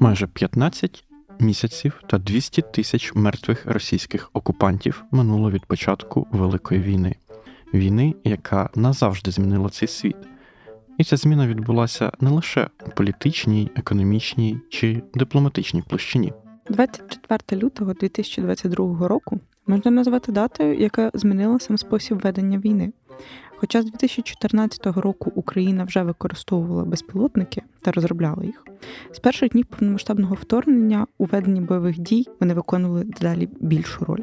Майже 15 місяців та 200 тисяч мертвих російських окупантів минуло від початку Великої війни. Війни, яка назавжди змінила цей світ. І ця зміна відбулася не лише у політичній, економічній чи дипломатичній площині. 24 лютого 2022 року можна назвати датою, яка змінила сам спосіб ведення війни. Хоча з 2014 року Україна вже використовувала безпілотники та розробляла їх, з перших днів повномасштабного вторгнення у веденні бойових дій вони виконували дедалі більшу роль.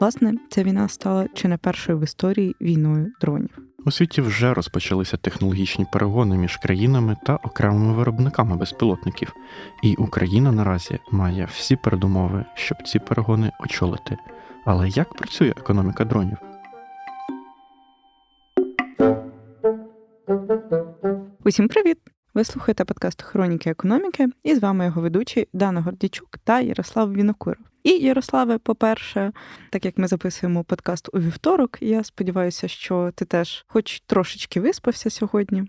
Власне, ця війна стала чи не першою в історії війною дронів. У світі вже розпочалися технологічні перегони між країнами та окремими виробниками безпілотників, і Україна наразі має всі передумови, щоб ці перегони очолити. Але як працює економіка дронів? Усім привіт! Ви слухаєте подкаст Хроніки економіки, і з вами його ведучі Дана Гордічук та Ярослав Вінокуров. І Ярославе, по-перше, так як ми записуємо подкаст у вівторок, я сподіваюся, що ти теж хоч трошечки виспався сьогодні.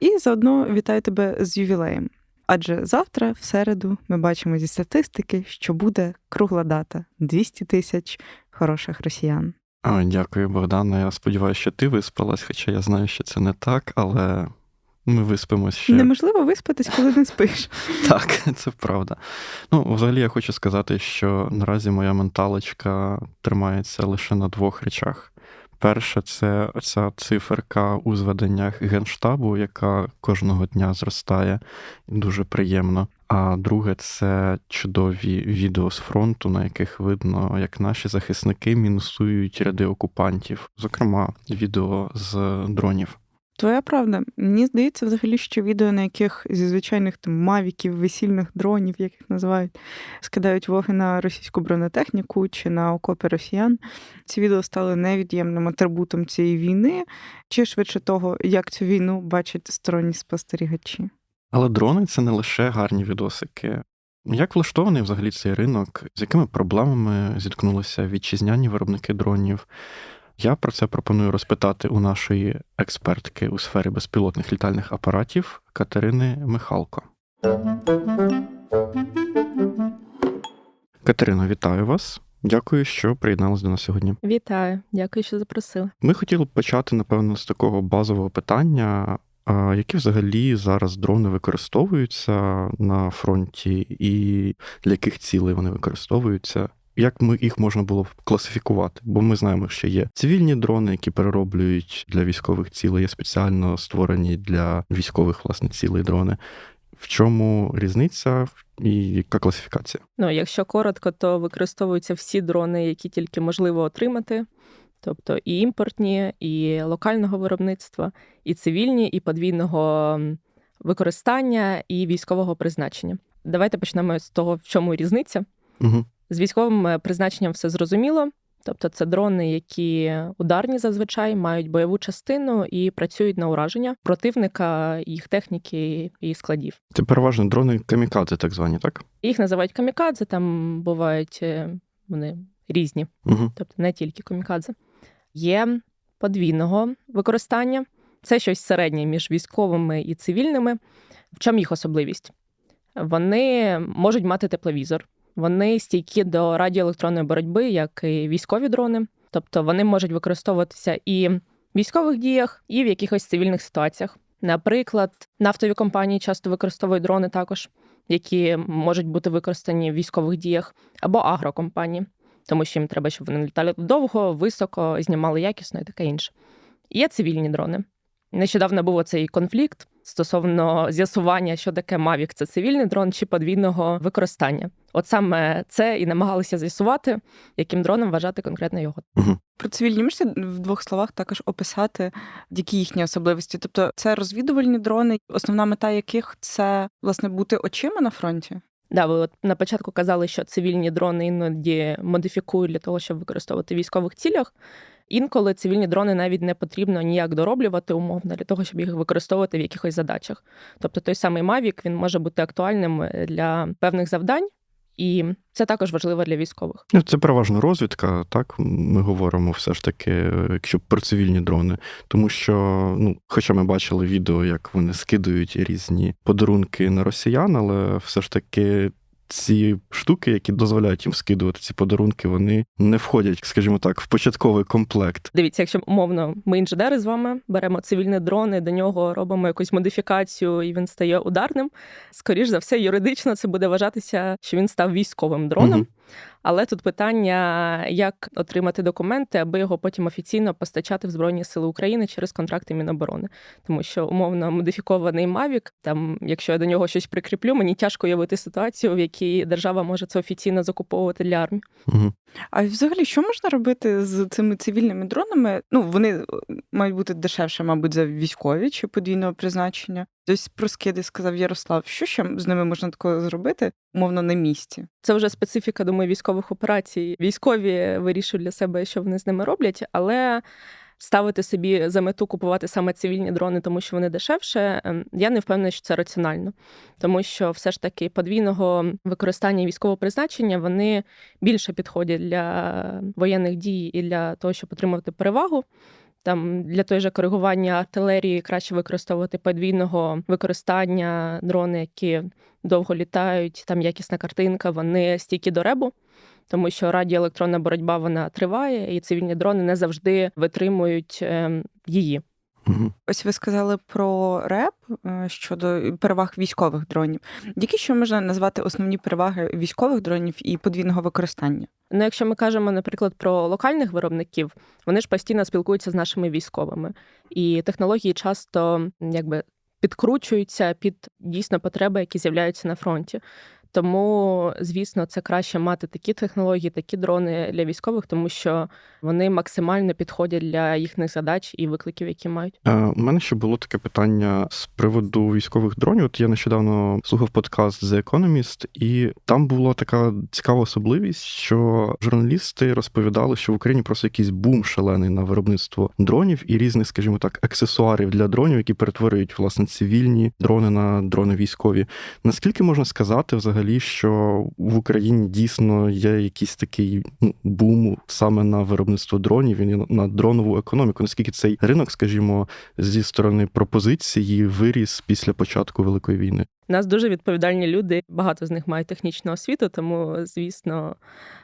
І заодно вітаю тебе з ювілеєм. Адже завтра, в середу, ми бачимо зі статистики, що буде кругла дата 200 тисяч хороших росіян. О, дякую, Богдана. Я сподіваюся, що ти виспалась, хоча я знаю, що це не так, але ми виспимось ще. Неможливо виспатись, коли не спиш. Так, це правда. Ну, взагалі, я хочу сказати, що наразі моя менталочка тримається лише на двох речах. Перше, це ця циферка у зведеннях генштабу, яка кожного дня зростає, дуже приємно. А друге, це чудові відео з фронту, на яких видно, як наші захисники мінусують ряди окупантів, зокрема, відео з дронів. Твоя правда. Мені здається, взагалі, що відео, на яких зі звичайних там мавіків, весільних дронів, як їх називають, скидають вогни на російську бронетехніку чи на окопи росіян. Ці відео стали невід'ємним атрибутом цієї війни, чи швидше того, як цю війну бачать сторонні спостерігачі. Але дрони це не лише гарні відосики. Як влаштований взагалі цей ринок, з якими проблемами зіткнулися вітчизняні виробники дронів? Я про це пропоную розпитати у нашої експертки у сфері безпілотних літальних апаратів Катерини Михалко. Катерино, вітаю вас. Дякую, що приєдналися до нас сьогодні. Вітаю, дякую, що запросили. Ми хотіли б почати, напевно, з такого базового питання. А які взагалі зараз дрони використовуються на фронті, і для яких цілей вони використовуються? Як ми їх можна було б класифікувати? Бо ми знаємо, що є цивільні дрони, які перероблюють для військових цілей, є спеціально створені для військових власне цілей дрони. В чому різниця і яка класифікація? Ну, якщо коротко, то використовуються всі дрони, які тільки можливо отримати. Тобто і імпортні, і локального виробництва, і цивільні, і подвійного використання, і військового призначення. Давайте почнемо з того, в чому різниця. Угу. З військовим е, призначенням все зрозуміло. Тобто це дрони, які ударні зазвичай мають бойову частину і працюють на ураження противника, їх техніки і складів. Це переважно дрони камікадзе, так звані, так? Їх називають камікадзе, там бувають е, вони різні, угу. тобто не тільки камікадзе. Є подвійного використання. Це щось середнє між військовими і цивільними. В чому їх особливість? Вони можуть мати тепловізор. Вони стійкі до радіоелектронної боротьби, як і військові дрони. Тобто вони можуть використовуватися і в військових діях, і в якихось цивільних ситуаціях. Наприклад, нафтові компанії часто використовують дрони також, які можуть бути використані в військових діях, або агрокомпанії, тому що їм треба, щоб вони літали довго, високо, знімали якісно і таке інше. Є цивільні дрони. Нещодавно був цей конфлікт стосовно з'ясування, що таке Mavic – це цивільний дрон чи подвійного використання. От саме це і намагалися з'ясувати, яким дроном вважати конкретно його. Угу. Про цивільні можете в двох словах також описати, які їхні особливості. Тобто, це розвідувальні дрони, основна мета яких це власне бути очима на фронті. Да, ви от на початку казали, що цивільні дрони іноді модифікують для того, щоб використовувати в військових цілях. Інколи цивільні дрони навіть не потрібно ніяк дороблювати умовно для того, щоб їх використовувати в якихось задачах. Тобто той самий Mavic, він може бути актуальним для певних завдань, І це також важливо для військових. Ну, Це переважно розвідка, так ми говоримо все ж таки, якщо про цивільні дрони, тому що, ну, хоча ми бачили відео, як вони скидують різні подарунки на росіян, але все ж таки. Ці штуки, які дозволяють їм скидувати ці подарунки, вони не входять, скажімо так, в початковий комплект. Дивіться, якщо умовно ми інженери з вами беремо цивільні дрони, до нього робимо якусь модифікацію, і він стає ударним. Скоріш за все, юридично це буде вважатися, що він став військовим дроном. Мгм. Але тут питання, як отримати документи, аби його потім офіційно постачати в Збройні Сили України через контракти Міноборони. Тому що умовно модифікований Мавік, там, якщо я до нього щось прикріплю, мені тяжко уявити ситуацію, в якій держава може це офіційно закуповувати для армії. Угу. А взагалі, що можна робити з цими цивільними дронами? Ну, вони е, мають бути дешевше, мабуть, за військові чи подвійного призначення. Ось про скиди сказав Ярослав. Що ще з ними можна такого зробити, умовно, на місці? Це вже специфіка, думаю, військових операцій. Військові вирішують для себе, що вони з ними роблять, але ставити собі за мету купувати саме цивільні дрони, тому що вони дешевше. ем, Я не впевнена, що це раціонально, тому що все ж таки подвійного використання військового призначення вони більше підходять для воєнних дій і для того, щоб отримувати перевагу. Там для той же коригування артилерії краще використовувати подвійного використання дрони, які довго літають, там якісна картинка, вони стійкі до ребу, тому що радіоелектронна боротьба вона триває, і цивільні дрони не завжди витримують ем, її. Угу. Ось ви сказали про РЕП е, щодо переваг військових дронів. Які ще можна назвати основні переваги військових дронів і подвійного використання? Ну, якщо ми кажемо, наприклад, про локальних виробників, вони ж постійно спілкуються з нашими військовими, і технології часто якби підкручуються під дійсно потреби, які з'являються на фронті. Тому, звісно, це краще мати такі технології, такі дрони для військових, тому що вони максимально підходять для їхніх задач і викликів, які мають. Е, У мене ще було таке питання з приводу військових дронів. От я нещодавно слухав подкаст The Economist, і там була така цікава особливість, що журналісти розповідали, що в Україні просто якийсь бум шалений на виробництво дронів і різних, скажімо так, аксесуарів для дронів, які перетворюють власне цивільні дрони на дрони військові. Наскільки можна сказати взагалі, що в Україні дійсно є якийсь такий ну, бум саме на виробництво дронів і на дронову економіку? Наскільки цей ринок, скажімо, зі сторони пропозиції виріс після початку великої війни? У нас дуже відповідальні люди. Багато з них мають технічну освіту, тому звісно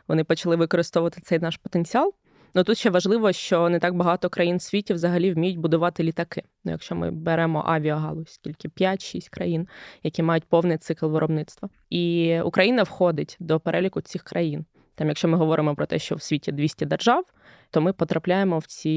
вони почали використовувати цей наш потенціал. Ну тут ще важливо, що не так багато країн в світі взагалі вміють будувати літаки. Ну, якщо ми беремо авіагалузь, тільки 5-6 країн, які мають повний цикл виробництва, і Україна входить до переліку цих країн. Там, якщо ми говоримо про те, що в світі 200 держав, то ми потрапляємо в ці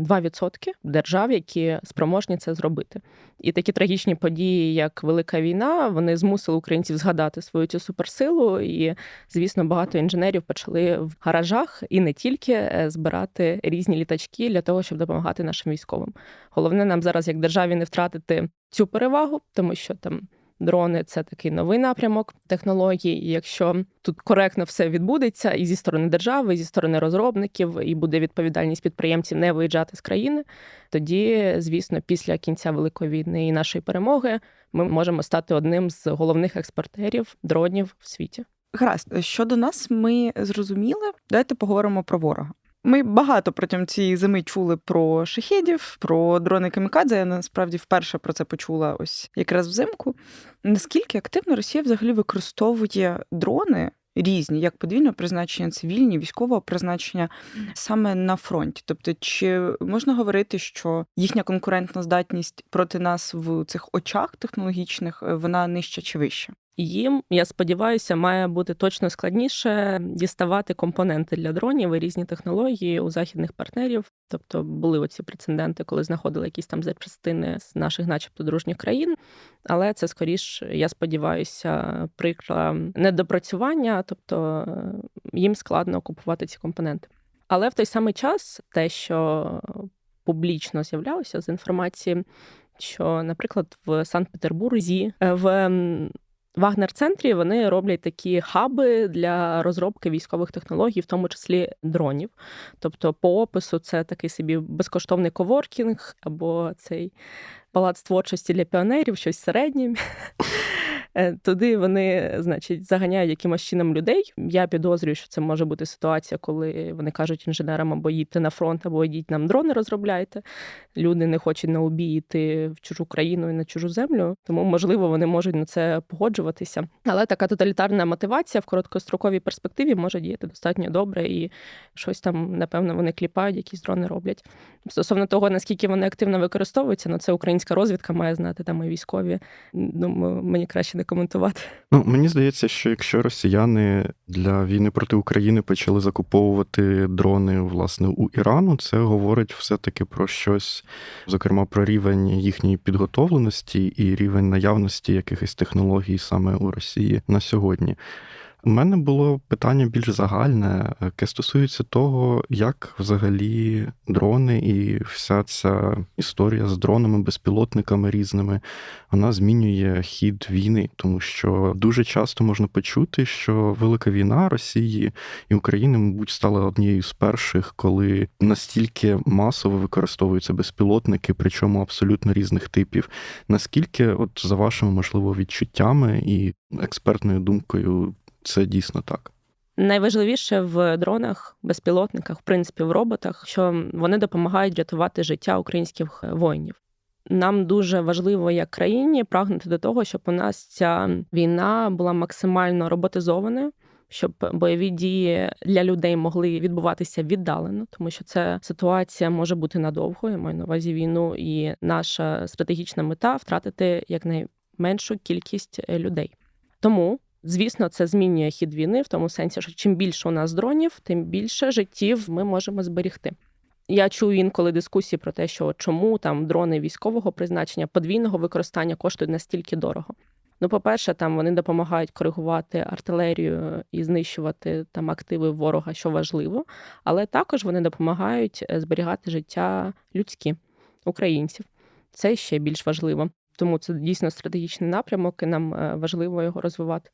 2% держав, які спроможні це зробити. І такі трагічні події, як Велика війна, вони змусили українців згадати свою цю суперсилу. І, звісно, багато інженерів почали в гаражах і не тільки збирати різні літачки для того, щоб допомагати нашим військовим. Головне нам зараз, як державі, не втратити цю перевагу, тому що там. Дрони це такий новий напрямок технологій. Якщо тут коректно все відбудеться, і зі сторони держави, і зі сторони розробників, і буде відповідальність підприємців не виїжджати з країни, тоді, звісно, після кінця великої війни і нашої перемоги ми можемо стати одним з головних експортерів дронів в світі. Гаразд, щодо нас, ми зрозуміли. Давайте поговоримо про ворога. Ми багато протягом цієї зими чули про шахедів, про дрони камікадзе. Я насправді вперше про це почула ось якраз взимку. Наскільки активно Росія взагалі використовує дрони різні, як подвійне призначення, цивільні, військового призначення саме на фронті? Тобто, чи можна говорити, що їхня конкурентна здатність проти нас в цих очах технологічних вона нижча чи вища? Їм, я сподіваюся, має бути точно складніше діставати компоненти для дронів і різні технології у західних партнерів. Тобто були оці прецеденти, коли знаходили якісь там запчастини з наших, начебто, дружніх країн. Але це скоріш, я сподіваюся, прикра недопрацювання, тобто їм складно купувати ці компоненти. Але в той самий час те, що публічно з'являлося з інформації, що, наприклад, в Санкт-Петербурзі в Вагнер-центрі вони роблять такі хаби для розробки військових технологій, в тому числі дронів. Тобто, по опису це такий собі безкоштовний коворкінг або цей палац творчості для піонерів, щось середнє. Е, Туди вони, значить, заганяють якимось чином людей. Я підозрюю, що це може бути ситуація, коли вони кажуть інженерам або їдьте на фронт, або йдіть нам дрони розробляйте. Люди не хочуть на обій йти в чужу країну і на чужу землю, тому можливо вони можуть на це погоджуватися. Але така тоталітарна мотивація в короткостроковій перспективі може діяти достатньо добре, і щось там, напевно, вони кліпають, якісь дрони роблять. Стосовно того, наскільки вони активно використовуються, ну це українська розвідка має знати там і військові. Думаю, мені краще не коментувати. Ну, мені здається, що якщо росіяни для війни проти України почали закуповувати дрони власне у Ірану, це говорить все-таки про щось, зокрема про рівень їхньої підготовленості і рівень наявності якихось технологій саме у Росії на сьогодні. У мене було питання більш загальне, яке стосується того, як взагалі дрони і вся ця історія з дронами, безпілотниками різними, вона змінює хід війни, тому що дуже часто можна почути, що велика війна Росії і України, мабуть, стала однією з перших, коли настільки масово використовуються безпілотники, причому абсолютно різних типів. Наскільки, от за вашими можливо відчуттями і експертною думкою, це дійсно так? Найважливіше в дронах, безпілотниках, в принципі, в роботах, що вони допомагають рятувати життя українських воїнів. Нам дуже важливо як країні прагнути до того, щоб у нас ця війна була максимально роботизованою, щоб бойові дії для людей могли відбуватися віддалено, тому що ця ситуація може бути надовго. Я маю на увазі війну, і наша стратегічна мета втратити якнайменшу кількість людей. Тому. Звісно, це змінює хід війни в тому сенсі, що чим більше у нас дронів, тим більше життів ми можемо зберігти. Я чую інколи дискусії про те, що чому там дрони військового призначення подвійного використання коштують настільки дорого. Ну, по-перше, там вони допомагають коригувати артилерію і знищувати там активи ворога, що важливо, але також вони допомагають е, зберігати життя людські українців. Це ще більш важливо. Тому це дійсно стратегічний напрямок, і нам е, важливо його розвивати.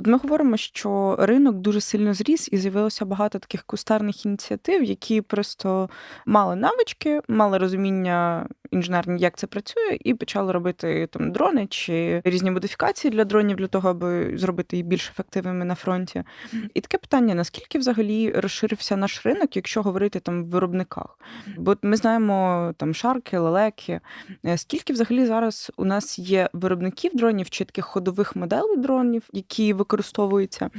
От ми говоримо, що ринок дуже сильно зріс, і з'явилося багато таких кустарних ініціатив, які просто мали навички, мали розуміння інженерні, як це працює, і почали робити там дрони чи різні модифікації для дронів для того, аби зробити їх більш ефективними на фронті. І таке питання: наскільки взагалі розширився наш ринок, якщо говорити там в виробниках? Бо ми знаємо там шарки, лелеки. Е, Скільки взагалі зараз у нас є виробників дронів чи таких ходових моделей дронів, які використовуються?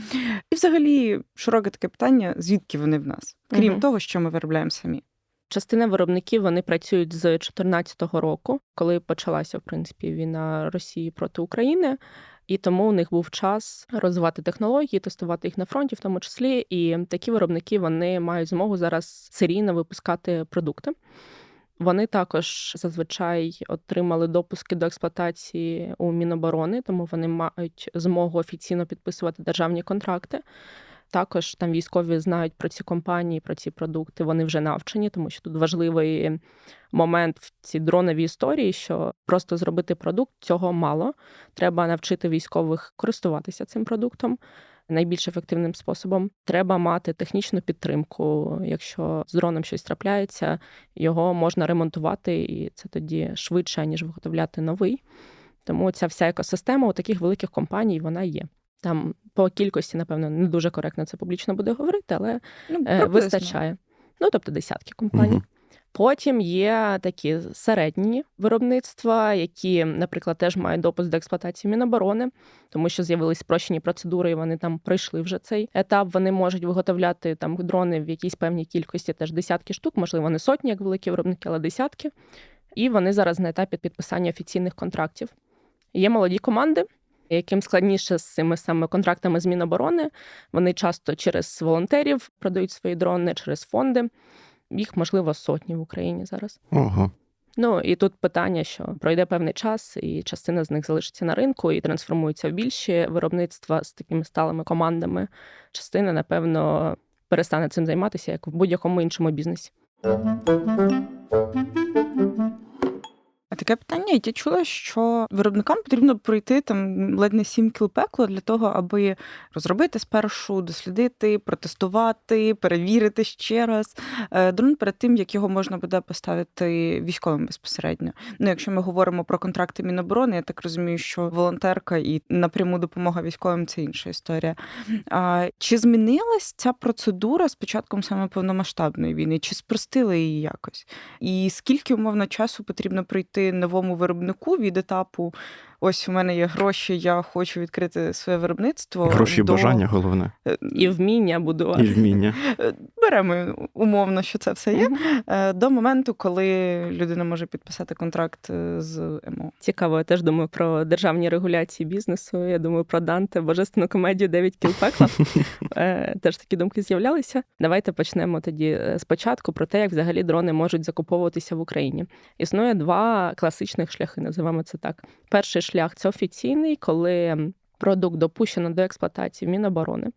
І взагалі широке таке питання, звідки вони в нас, крім Мгм. того, що ми виробляємо самі. Частина виробників вони працюють з 2014 року, коли почалася в принципі війна Росії проти України. І тому у них був час розвивати технології, тестувати їх на фронті, в тому числі. І такі виробники вони мають змогу зараз серійно випускати продукти. Вони також зазвичай отримали допуски до експлуатації у Міноборони, тому вони мають змогу офіційно підписувати державні контракти. Також там військові знають про ці компанії, про ці продукти. Вони вже навчені, тому що тут важливий момент в цій дроновій історії, що просто зробити продукт цього мало. Треба навчити військових користуватися цим продуктом найбільш ефективним способом. Треба мати технічну підтримку. Якщо з дроном щось трапляється, його можна ремонтувати, і це тоді швидше ніж виготовляти новий. Тому ця вся екосистема у таких великих компаній вона є. Там по кількості, напевно, не дуже коректно це публічно буде говорити, але Ну, е, вистачає. Ну, тобто десятки компаній. Мгм. Потім є такі середні виробництва, які, наприклад, теж мають допуск до експлуатації Міноборони, тому що з'явились спрощені процедури, і вони там пройшли вже цей етап. Вони можуть виготовляти там дрони в якійсь певній кількості, теж десятки штук, можливо, не сотні, як великі виробники, але десятки. І вони зараз на етапі підписання офіційних контрактів. Є молоді команди, яким складніше з цими саме контрактами з Міноборони. Вони часто через волонтерів продають свої дрони, через фонди. Їх, можливо, сотні в Україні зараз. Ого. Ну і тут питання, що пройде певний час, і частина з них залишиться на ринку і трансформується в більші виробництва з такими сталими командами. Частина, напевно, перестане цим займатися, як в будь-якому іншому бізнесі. Таке питання, я чула, що виробникам потрібно пройти там ледь не сім кіл пекло для того, аби розробити спершу, дослідити, протестувати, перевірити ще раз е, дрон перед тим, як його можна буде поставити військовим безпосередньо. Ну, якщо ми говоримо про контракти Міноборони, я так розумію, що волонтерка і напряму допомога військовим це інша історія. А, чи змінилась ця процедура з початком саме повномасштабної війни? Чи спростили її якось? І скільки умовно часу потрібно пройти новому виробнику від етапу? Ось у мене є гроші, я хочу відкрити своє виробництво. Гроші до... бажання головне, Е, І вміння будувати. і вміння. е, Беремо умовно, що це все є. Е, До моменту, коли людина може підписати контракт з МО. Цікаво, я теж думаю про державні регуляції бізнесу. Я думаю про Данте, божественну комедію Дев'ять кіл пекла. Теж такі думки з'являлися. Давайте почнемо тоді спочатку про те, як взагалі дрони можуть закуповуватися в Україні. Існує два класичних шляхи, називаємо це так. Перший шлях це офіційний, коли продукт допущено до експлуатації Міноборони.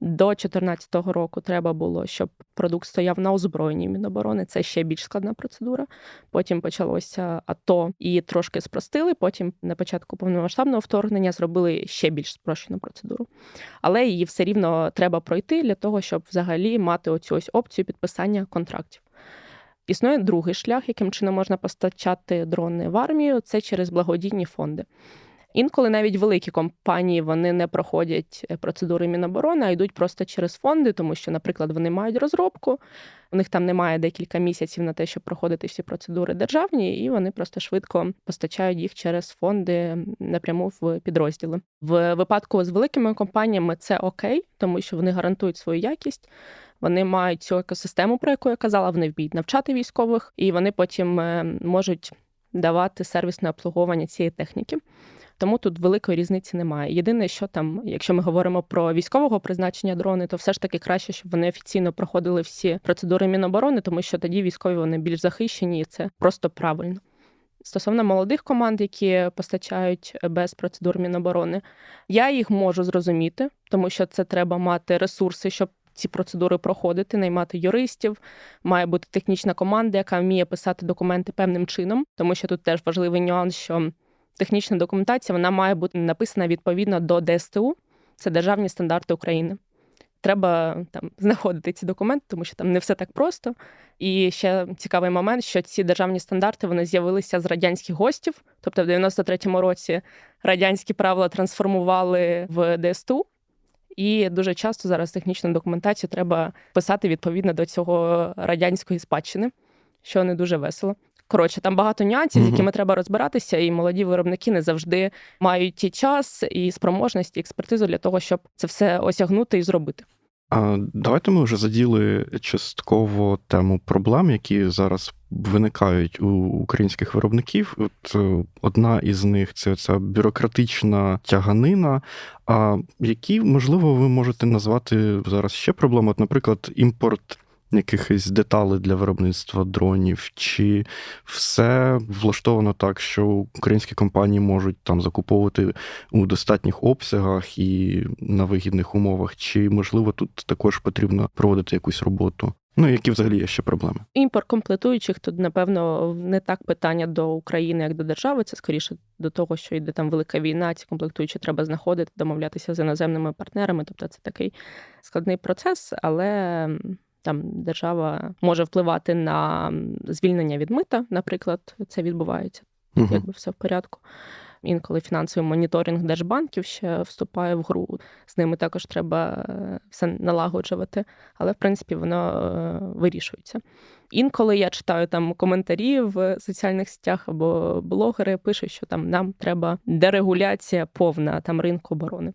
До 2014 року треба було, щоб продукт стояв на озброєнні Міноборони. Це ще більш складна процедура. Потім почалося АТО і трошки спростили. Потім на початку повномасштабного вторгнення зробили ще більш спрощену процедуру. Але її все рівно треба пройти для того, щоб взагалі мати оцю ось опцію підписання контрактів. Існує другий шлях, яким чином можна постачати дрони в армію, це через благодійні фонди. Інколи навіть великі компанії вони не проходять е, процедури Міноборони, а йдуть просто через фонди, тому що, наприклад, вони мають розробку, у них там немає декілька місяців на те, щоб проходити всі процедури державні, і вони просто швидко постачають їх через фонди напряму в підрозділи. В випадку з великими компаніями це окей, тому що вони гарантують свою якість. Вони мають цю екосистему, про яку я казала, вони вміють навчати військових, і вони потім е, можуть давати сервісне обслуговування цієї техніки. Тому тут великої різниці немає. Єдине, що там, якщо ми говоримо про військового призначення дрони, то все ж таки краще, щоб вони офіційно проходили всі процедури Міноборони, тому що тоді військові вони більш захищені, і це просто правильно. Стосовно молодих команд, які постачають без процедур Міноборони, я їх можу зрозуміти, тому що це треба мати ресурси, щоб ці процедури проходити, наймати юристів, має бути технічна команда, яка вміє писати документи певним чином, тому що тут теж важливий нюанс, що технічна документація вона має бути написана відповідно до ДСТУ, це державні стандарти України. Треба там знаходити ці документи, тому що там не все так просто. І ще цікавий момент, що ці державні стандарти вони з'явилися з радянських гостів. Тобто, в 93-му році радянські правила трансформували в ДСТУ, і дуже часто зараз технічну документацію треба писати відповідно до цього радянської спадщини, що не дуже весело. Коротше, там багато нюансів, з якими треба розбиратися, і молоді виробники не завжди мають і час, і спроможність, і експертизу для того, щоб це все осягнути і зробити. Давайте ми вже заділи частково тему проблем, які зараз виникають у українських виробників. От е, одна із них це ця бюрократична тяганина. А які, можливо, ви можете назвати зараз ще проблеми? От, наприклад, імпорт якихось деталей для виробництва дронів, чи все влаштовано так, що українські компанії можуть там закуповувати у достатніх обсягах і на вигідних умовах, чи можливо тут також потрібно проводити якусь роботу? Ну, які взагалі є ще проблеми? Імпорт комплектуючих тут, напевно, не так питання до України, як до держави. Це скоріше до того, що йде там велика війна. Ці комплектуючі треба знаходити, домовлятися з іноземними партнерами. Тобто це такий складний процес, але там держава може впливати на звільнення від мита, наприклад, це відбувається. Угу. якби все в порядку. Інколи фінансовий моніторинг держбанків ще вступає в гру. З ними також треба е, все налагоджувати, але в принципі воно е, вирішується. Інколи я читаю там коментарі в соціальних сетях або блогери пишуть, що там нам треба дерегуляція повна там ринку оборони.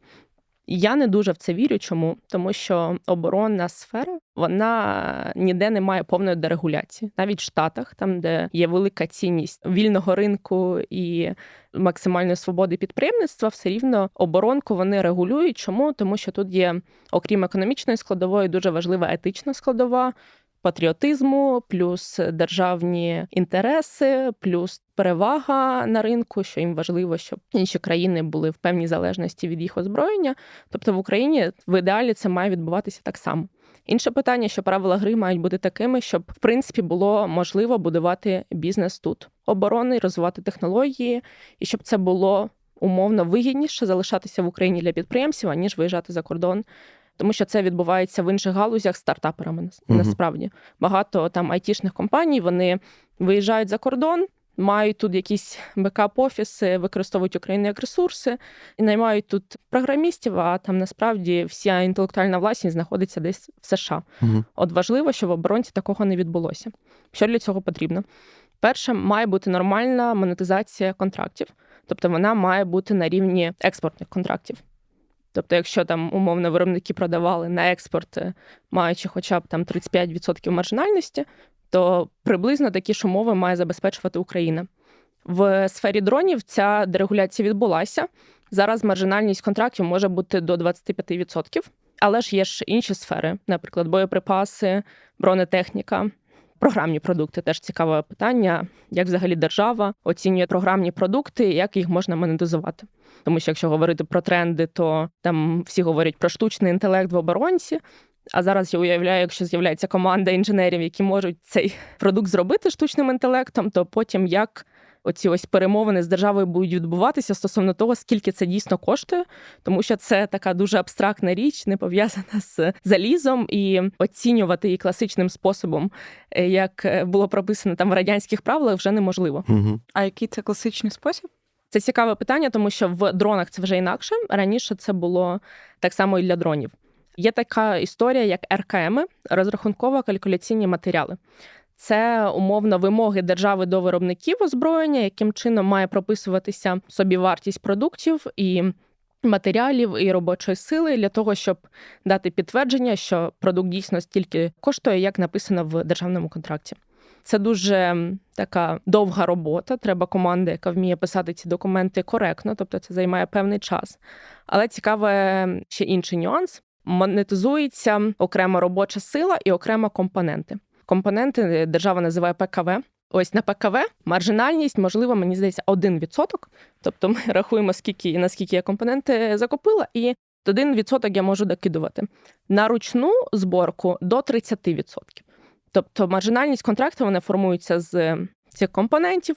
Я не дуже в це вірю. Чому? Тому що оборонна сфера вона ніде не має повної дерегуляції. Навіть в Штатах, там де є велика цінність вільного ринку і максимальної свободи підприємництва, все рівно оборонку вони регулюють. Чому? Тому що тут є, окрім економічної складової, дуже важлива етична складова. Патріотизму, плюс державні інтереси, плюс перевага на ринку, що їм важливо, щоб інші країни були в певній залежності від їх озброєння. Тобто в Україні в ідеалі це має відбуватися так само. Інше питання, що правила гри мають бути такими, щоб в принципі було можливо будувати бізнес тут, оборонний, розвивати технології, і щоб це було умовно вигідніше залишатися в Україні для підприємців, аніж виїжджати за кордон. Тому що це відбувається в інших галузях стартаперами нас- Мгм. насправді. Багато там айтішних компаній вони виїжджають за кордон, мають тут якісь бекап-офіси, використовують Україну як ресурси і наймають тут програмістів, а там насправді вся інтелектуальна власність знаходиться десь в США. Угу. От важливо, щоб в оборонці такого не відбулося. Що для цього потрібно? Перше, має бути нормальна монетизація контрактів, тобто вона має бути на рівні експортних контрактів. Тобто, якщо там умовно виробники продавали на експорт, е, маючи хоча б там 35% маржинальності, то приблизно такі ж умови має забезпечувати Україна. В сфері дронів ця дерегуляція відбулася. Зараз маржинальність контрактів може бути до 25%. Але ж є ж інші сфери, наприклад, боєприпаси, бронетехніка, програмні продукти. Теж цікаве питання, як взагалі держава оцінює програмні продукти, як їх можна монетизувати. Тому що якщо говорити про тренди, то там всі говорять про штучний інтелект в оборонці. А зараз я уявляю, якщо з'являється команда інженерів, які можуть цей продукт зробити штучним інтелектом, то потім як оці ось перемовини з державою будуть відбуватися стосовно того, скільки це дійсно коштує, тому що це така дуже абстрактна річ, не пов'язана з залізом, і оцінювати її класичним способом, е, як е, було прописано там в радянських правилах, вже неможливо. Угу. А який це класичний спосіб? Це цікаве питання, тому що в дронах це вже інакше. Раніше це було так само і для дронів. Є така історія, як РКМ, розрахунково-калькуляційні матеріали. Це умовно вимоги держави до виробників озброєння, яким чином має прописуватися собівартість продуктів і матеріалів і робочої сили для того, щоб дати підтвердження, що продукт дійсно стільки коштує, як написано в державному контракті. Це дуже така довга робота. Треба команда, яка вміє писати ці документи коректно, тобто це займає певний час. Але цікаве ще інший нюанс: монетизується окрема робоча сила і окремо компоненти. Компоненти держава називає ПКВ. Ось на ПКВ маржинальність, можливо, мені здається, 1%. Тобто ми рахуємо, скільки наскільки я компоненти закупила, і 1% я можу докидувати. На ручну зборку до 30%. Тобто маржинальність контракту вона формується з цих компонентів,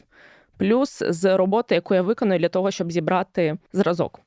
плюс з роботи, яку я виконую для того, щоб зібрати зразок.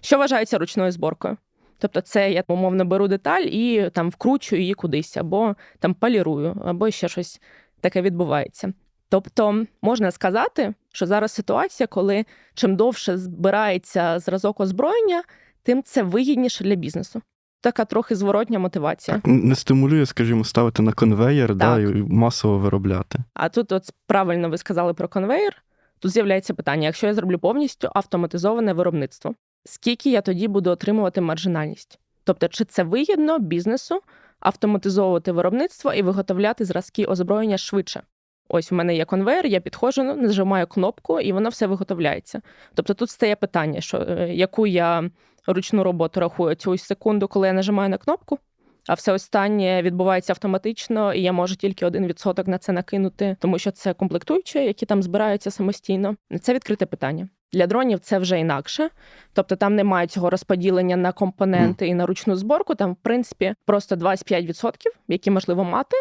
Що вважається ручною зборкою? Тобто, це я умовно беру деталь і там вкручую її кудись, або там полірую, або ще щось таке відбувається. Тобто можна сказати, що зараз ситуація, коли чим довше збирається зразок озброєння, тим це вигідніше для бізнесу. Така трохи зворотня мотивація. Так, не стимулює, скажімо, ставити на конвеєр да, і масово виробляти. А тут, от правильно ви сказали про конвейер. Тут з'являється питання: якщо я зроблю повністю автоматизоване виробництво, скільки я тоді буду отримувати маржинальність? Тобто, чи це вигідно бізнесу автоматизовувати виробництво і виготовляти зразки озброєння швидше? Ось у мене є конвейер, я підходжу, ну, нажимаю кнопку, і воно все виготовляється. Тобто тут стає питання, що е, яку я ручну роботу рахую цю секунду, коли я нажимаю на кнопку, а все останнє відбувається автоматично, і я можу тільки 1% на це накинути, тому що це комплектуючі, які там збираються самостійно. Це відкрите питання. Для дронів це вже інакше, тобто там немає цього розподілення на компоненти і на ручну зборку. Там, в принципі, просто 25%, які можливо мати.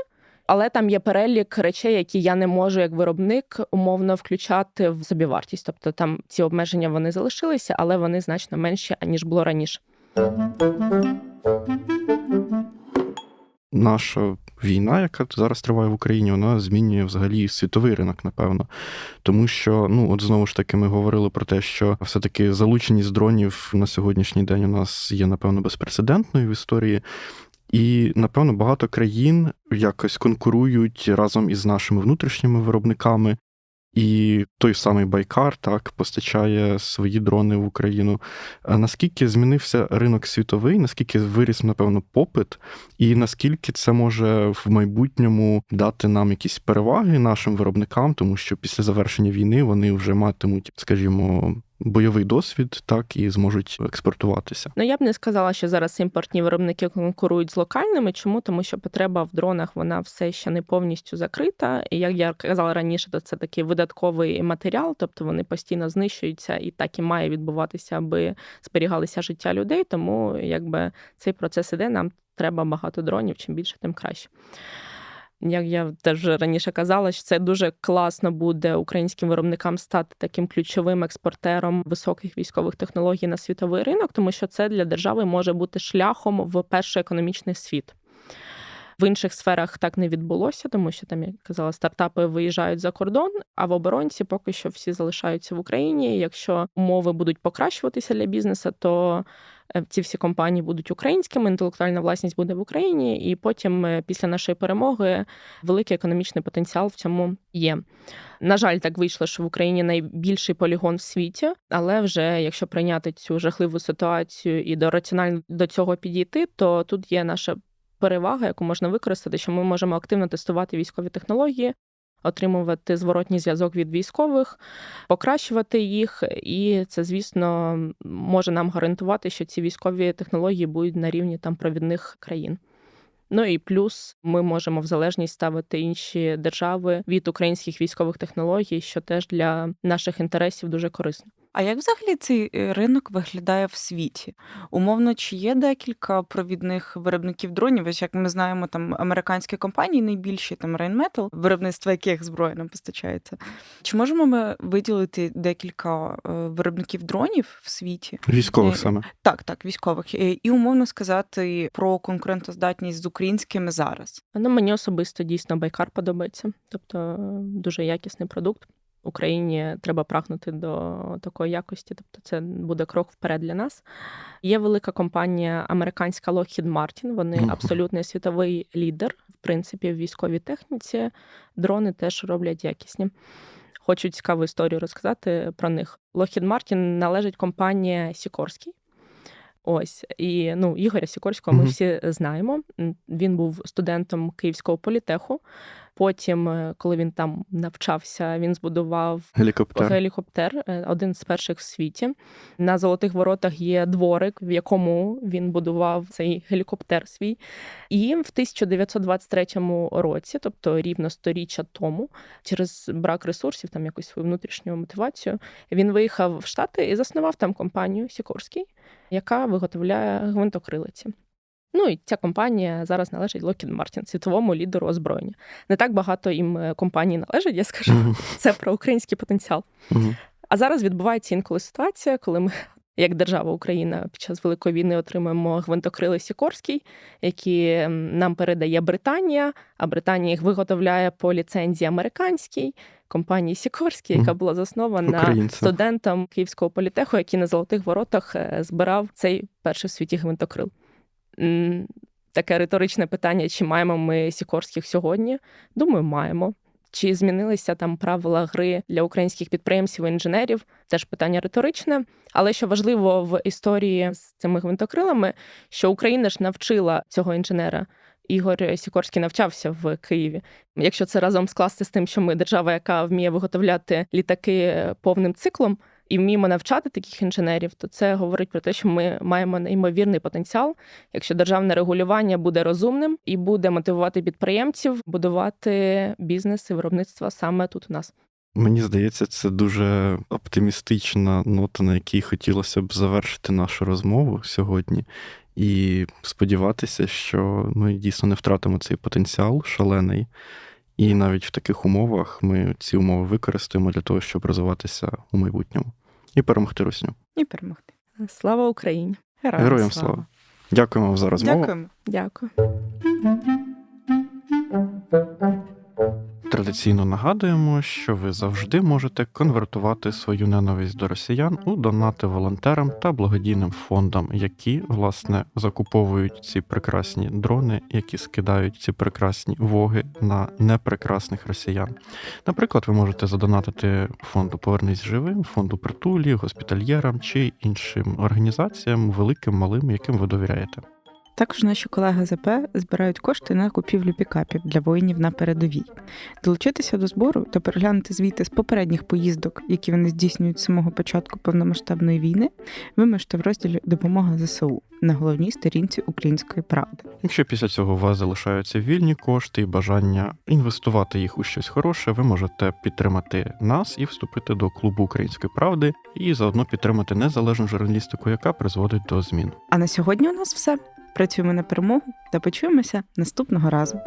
Але там є перелік речей, які я не можу як виробник умовно включати в собівартість. Тобто там ці обмеження вони залишилися, але вони значно менші аніж було раніше. Наша війна, яка зараз триває в Україні, вона змінює взагалі світовий ринок, напевно. Тому що, ну, от знову ж таки, ми говорили про те, що все-таки залученість дронів на сьогоднішній день у нас є, напевно, безпрецедентною в історії. І, напевно, багато країн якось конкурують разом із нашими внутрішніми виробниками. І той самий Байкар так постачає свої дрони в Україну. А Наскільки змінився ринок світовий, наскільки виріс, напевно, попит, і наскільки це може в майбутньому дати нам якісь переваги нашим виробникам, тому що після завершення війни вони вже матимуть, скажімо, бойовий досвід, так і зможуть експортуватися. Ну я б не сказала, що зараз імпортні виробники конкурують з локальними. Чому? Тому що потреба в дронах вона все ще не повністю закрита. І як я казала раніше, то це такий видатковий матеріал, тобто вони постійно знищуються, і так і має відбуватися, аби зберігалися життя людей. Тому якби цей процес іде, нам треба багато дронів, чим більше, тим краще. Як я теж раніше казала, що це дуже класно буде українським виробникам стати таким ключовим експортером високих військових технологій на світовий ринок, тому що це для держави може бути шляхом в перший економічний світ. В інших сферах так не відбулося, тому що там, як казала, стартапи виїжджають за кордон, а в оборонці поки що всі залишаються в Україні. Якщо умови будуть покращуватися для бізнесу, то е, ці всі компанії будуть українськими, інтелектуальна власність буде в Україні, і потім, е, після нашої перемоги, великий економічний потенціал в цьому є. На жаль, так вийшло, що в Україні найбільший полігон в світі, але вже якщо прийняти цю жахливу ситуацію і до раціонально до цього підійти, то тут є наша перевага, яку можна використати, що ми можемо активно тестувати військові технології, отримувати зворотній зв'язок від військових, покращувати їх, і це, звісно, може нам гарантувати, що ці військові технології будуть на рівні там провідних країн. Ну і плюс ми можемо в залежність ставити інші держави від українських військових технологій, що теж для наших інтересів дуже корисно. А як взагалі цей е, ринок виглядає в світі? Умовно, чи є декілька провідних виробників дронів? Ось як ми знаємо, там американські компанії найбільші, там Rheinmetall, виробництво яких зброя нам постачається. Чи можемо ми виділити декілька е, виробників дронів в світі? Військових Е, саме. Так, так, військових. Е, І умовно сказати про конкурентоздатність з українськими зараз. Ну, мені особисто дійсно байкар подобається, тобто е, дуже якісний продукт. Україні треба прагнути до такої якості, тобто це буде крок вперед для нас. Є велика компанія американська Lockheed Martin, Вони абсолютний світовий лідер, в принципі, в військовій техніці. Дрони теж роблять якісні. Хочу цікаву історію розказати про них. Lockheed Martin належить компанія Сікорський. Ось і ну Ігоря Сікорського ми всі знаємо. Він був студентом Київського політеху. Потім, е, коли він там навчався, він збудував Гелікоптер. гелікоптер, е, один з перших в світі. На золотих воротах є дворик, в якому він будував цей гелікоптер свій. І в 1923 році, тобто рівно сторіччя тому, через брак ресурсів, там якусь свою внутрішню мотивацію, він виїхав в Штати і заснував там компанію Сікорський, яка виготовляє гвинтокрилиці. Ну і ця компанія зараз належить Lockheed Martin, світовому лідеру озброєння. Не так багато їм е, компаній належить, я скажу. Мгм. Це про український потенціал. Мгм. А зараз відбувається інколи ситуація, коли ми, як держава Україна, під час Великої війни отримуємо гвинтокрили Сікорський, які нам передає Британія, а Британія їх виготовляє по ліцензії американській компанії Сікорській, яка була заснована Українцем. студентом Київського політеху, який на золотих воротах е, збирав цей перший в світі гвинтокрил. Таке риторичне питання: чи маємо ми Сікорських сьогодні? Думаю, маємо. Чи змінилися там правила гри для українських підприємців і інженерів? Теж питання риторичне. Але що важливо в історії з цими гвинтокрилами, що Україна ж навчила цього інженера. Ігор Сікорський навчався в Києві. Якщо це разом скласти з тим, що ми держава, яка вміє виготовляти літаки повним циклом і вміємо навчати таких інженерів, то це говорить про те, що ми маємо неймовірний потенціал, якщо державне регулювання буде розумним і буде мотивувати підприємців будувати бізнес і виробництво саме тут у нас. Мені здається, це дуже оптимістична нота, на якій хотілося б завершити нашу розмову сьогодні, і сподіватися, що ми дійсно не втратимо цей потенціал шалений. І навіть в таких умовах ми ці умови використаємо для того, щоб розвиватися у майбутньому і перемогти русню. І перемогти. Слава Україні! Героям, Героям слава! Дякуємо вам за розмову. Дякуємо. Дякую. Традиційно нагадуємо, що ви завжди можете конвертувати свою ненависть до росіян у донати волонтерам та благодійним фондам, які власне закуповують ці прекрасні дрони, які скидають ці прекрасні воги на непрекрасних росіян. Наприклад, ви можете задонатити фонду Повернись живим, фонду притулі, госпітальєрам чи іншим організаціям, великим, малим, яким ви довіряєте. Також наші колеги ЗП збирають кошти на купівлю пікапів для воїнів на передовій. Долучитися до збору та переглянути звіти з попередніх поїздок, які вони здійснюють з самого початку повномасштабної війни, ви можете в розділі Допомога ЗСУ на головній сторінці Української правди. Якщо після цього у вас залишаються вільні кошти і бажання інвестувати їх у щось хороше, ви можете підтримати нас і вступити до клубу Української правди, і заодно підтримати незалежну журналістику, яка призводить до змін. А на сьогодні у нас все. Працюємо на перемогу та почуємося наступного разу.